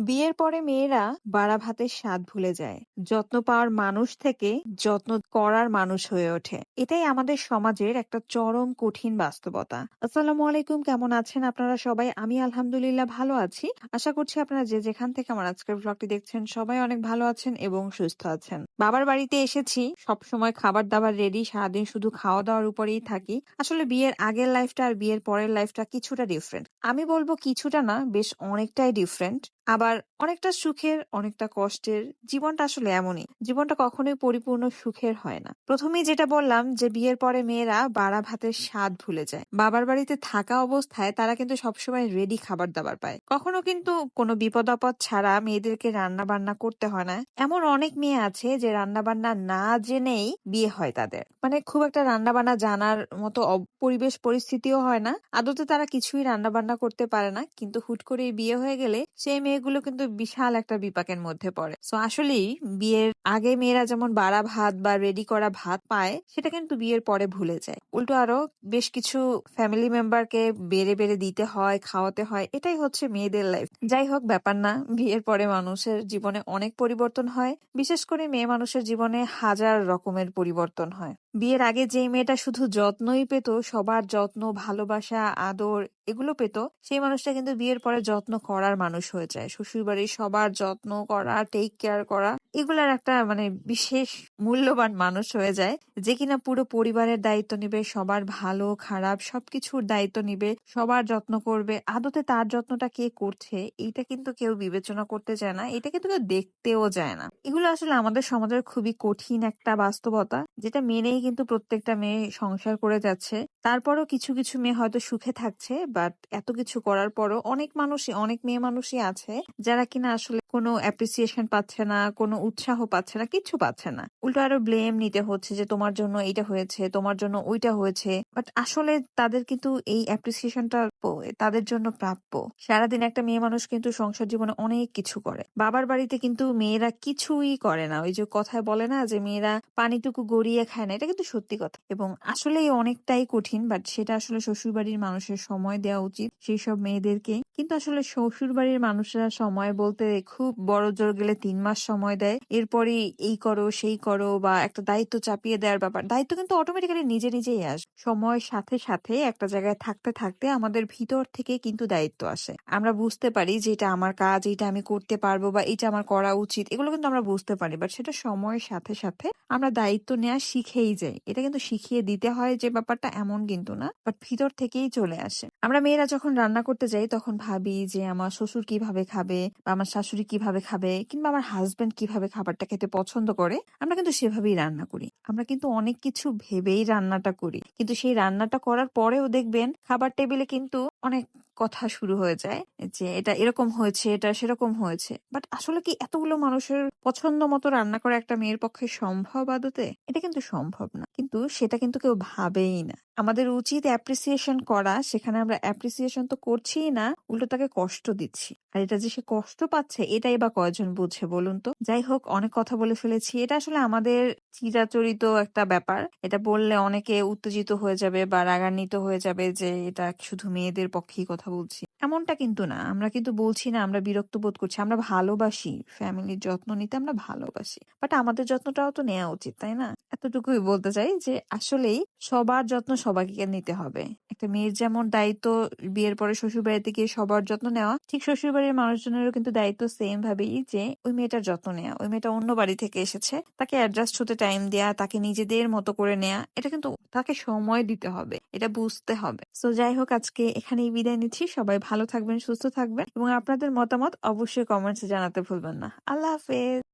বিয়ের পরে মেয়েরা বাড়া ভাতের স্বাদ ভুলে যায়। যত্ন পাওয়ার মানুষ থেকে যত্ন করার মানুষ হয়ে ওঠে। এটাই আমাদের সমাজের একটা চরম কঠিন বাস্তবতা। আসসালামু আলাইকুম, কেমন আছেন আপনারা সবাই? আমি আলহামদুলিল্লাহ ভালো আছি। আশা করছি আপনারা যে যেখান থেকে আমার আজকের ব্লগটি দেখছেন সবাই অনেক ভালো আছেন এবং সুস্থ আছেন। বাবার বাড়িতে এসেছি সবসময় খাবার দাবার রেডি সারাদিন শুধু খাওয়া দাওয়ার উপরেই থাকি। আসলে বিয়ের আগের লাইফটা আর বিয়ের পরের লাইফটা কিছুটা ডিফারেন্ট। আমি বলব কিছুটা না বেশ অনেকটাই ডিফারেন্ট। আবার অনেকটা সুখের, অনেকটা কষ্টের। জীবনটা আসলে এমনই। জীবনটা কখনোই পরিপূর্ণ সুখের হয় না। প্রথমেই যেটা বললাম যে বিয়ের পরে মেয়েরা বাড়া ভাতের স্বাদ ভুলে যায়। বাবার বাড়িতে থাকা অবস্থায় তারা কিন্তু সবসময় রেডি খাবার দাবার পায়। কখনো কিন্তু কোনো বিপদ আপদ ছাড়া মেয়েদেরকে রান্না বান্না করতে হয় না। এমন অনেক মেয়ে আছে যে রান্না বান্না না জেনেই বিয়ে হয় তাদের। মানে খুব একটা রান্না বান্না জানার মতো পরিবেশ পরিস্থিতিও হয় না। আদতে তারা কিছুই রান্না বান্না করতে পারে না। কিন্তু হুট করে বিয়ে হয়ে গেলে সেই মেয়েগুলো কিন্তু বিশাল একটা বিপাকের মধ্যে পড়ে। সো আসলেই বিয়ের আগে মেয়েরা যেমন বাড়া ভাত বা রেডি করা ভাত পায় সেটা কিন্তু বিয়ের পরে ভুলে যায়। উল্টো আরও বেশ কিছু ফ্যামিলি মেম্বারকে বেড়ে বেড়ে দিতে হয়, খাওয়াতে হয়। এটাই হচ্ছে মেয়েদের লাইফ। যাই হোক ব্যাপার না। বিয়ের পরে মানুষের জীবনে অনেক পরিবর্তন হয়। বিশেষ করে মেয়ে মানুষের জীবনে হাজার রকমের পরিবর্তন হয়। বিয়ের আগে যেই মেয়েটা শুধু যত্নই পেত সবার যত্ন, ভালোবাসা, আদর এগুলো পেত সেই মানুষটা কিন্তু বিয়ের পরে যত্ন করার মানুষ হয়ে যায়। শ্বশুরবাড়ির সবার যত্ন করা, টেক কেয়ার করা এগুলার একটা মানে বিশেষ মূল্যবান মানুষ হয়ে যায় যে কিনা পুরো পরিবারের দায়িত্ব নিবে, সবার ভালো খারাপ সবকিছুর দায়িত্ব নিবে, সবার যত্ন করবে। আদতে তার যত্নটা কে করছে এইটা কিন্তু কেউ বিবেচনা করতে চায় না। এটা কিন্তু কেউ দেখতেও যায় না। এগুলো আসলে আমাদের সমাজের খুবই কঠিন একটা বাস্তবতা, যেটা মেনেই কিন্তু প্রত্যেকটা মেয়ে সংসার করে যাচ্ছে। তারপরও কিছু কিছু মেয়ে হয়তো সুখে থাকছে বাট এত কিছু করার পরও অনেক মানুষই, অনেক মেয়ে মানুষই আছে, যারা কিনা আসলে কোনো অ্যাপ্রিসিয়েশন পাচ্ছে না, কোনো উৎসাহ পাচ্ছে না, কিচ্ছু পাচ্ছে না। উল্টো আরও ব্লেম নিতে হচ্ছে যে তোমার জন্য এইটা হয়েছে, তোমার জন্য ওইটা হয়েছে। বাট আসলে তাদের কিন্তু এই অ্যাপ্রিসিয়েশনটা তাদের জন্য প্রাপ্য। সারাদিন একটা মেয়ে মানুষ কিন্তু সংসার জীবনে অনেক কিছু করে। বাবার বাড়িতে কিন্তু মেয়েরা কিছুই করে না। ওই যে কথায় বলে না যে মেয়েরা পানিটুকু গড়িয়ে খায় না। এটা কিন্তু সত্যি কথা। এবং আসলে অনেকটাই কঠিন বাট সেটা আসলে শ্বশুরবাড়ির মানুষের সময় দেওয়া উচিত সেই সব মেয়েদেরকে। কিন্তু আসলে শ্বশুরবাড়ির মানুষরা সময় বলতে খুব বড় জোর গেলে তিন মাস সময় দেয়। এরপরে এই করো সেই করো বা একটা দায়িত্ব চাপিয়ে দেওয়ার ব্যাপার। দায়িত্ব কিন্তু অটোমেটিক্যালি নিজে নিজেই আসে। সময়ের সাথে সাথে একটা জায়গায় থাকতে থাকতে আমাদের ভিতর থেকে কিন্তু দায়িত্ব আসে। আমরা বুঝতে পারি যে এটা আমার কাজ, এটা আমি করতে পারব বা এটা আমার করা উচিত। এগুলো কিন্তু আমরা বুঝতে পারি। বাট সেটা সময়ের সাথে সাথে আমরা দায়িত্ব নেওয়া শিখেই যাই। এটা কিন্তু শিখিয়ে দিতে হয় যে ব্যাপারটা এমন কিন্তু না। বাট ভিতর থেকেই চলে আসে। আমরা মেয়েরা যখন রান্না করতে যাই তখন ভাবি যে আমার শ্বশুর কীভাবে খাবে বা আমার শাশুড়ি কীভাবে খাবে কিংবা আমার হাজবেন্ড কীভাবে খাবারটা খেতে পছন্দ করে আমরা কিন্তু সেভাবেই রান্না করি। আমরা কিন্তু অনেক কিছু ভেবেই রান্নাটা করি। কিন্তু সেই রান্নাটা করার পরেও দেখবেন খাবার টেবিলে কিন্তু অনেক কথা শুরু হয়ে যায় যে এটা এরকম হয়েছে, এটা সেরকম হয়েছে। বাট আসলে কি এতগুলো মানুষের পছন্দ মতো রান্না করা একটা মেয়ের পক্ষে সম্ভব আদতে? এটা কিন্তু সম্ভব না। কিন্তু সেটা কিন্তু কেউ ভাবেই না। আমাদের উচিত অ্যাপ্রিসিয়েশন করা সেখানে আমরা অ্যাপ্রিসিয়েশন তো করছিই না উল্টো তাকে কষ্ট দিচ্ছি। আর এটা যে সে কষ্ট পাচ্ছে এটাই বা কয়জন বুঝে বলুন তো? যাই হোক অনেক কথা বলে ফেলেছি। এটা আসলে আমাদের চিরাচরিত একটা ব্যাপার। এটা বললে অনেকে উত্তেজিত হয়ে যাবে বা রাগান্বিত হয়ে যাবে যে এটা শুধু মেয়েদের পক্ষেই কথা বলছি। এমনটা কিন্তু না। আমরা কিন্তু বলছি না আমরা বিরক্ত বোধ করছি। আমরা ভালোবাসি। ফ্যামিলির যত্ন নিতে আমরা ভালোবাসি। বাট আমাদের যত্নটাও তো নেওয়া উচিত, তাই না? এতটুকুই বলতে চাই যে আসলেই সবার যত্ন সবাইকে নিতে হবে। একটা মেয়ের যেমন দায়িত্ব বিয়ের পরে শ্বশুরবাড়িতে গিয়ে সবার যত্ন নেওয়া, ঠিক শ্বশুরবাড়ির মানুষজনেরও কিন্তু দায়িত্ব সেম ভাবেই যে ওই মেয়েটার যত্ন নেওয়া। ওই মেয়েটা অন্য বাড়ি থেকে এসেছে। তাকে অ্যাডজাস্ট হতে টাইম দেয়া, তাকে নিজেদের মতো করে নেয়া। এটা কিন্তু তাকে সময় দিতে হবে। এটা বুঝতে হবে। সো যাই হোক আজকে এখানেই বিদায় নিচ্ছি। সবাই ভালো থাকবেন, সুস্থ থাকবেন এবং আপনাদের মতামত অবশ্যই কমেন্টসে জানাতে ভুলবেন না। আল্লাহ হাফেজ।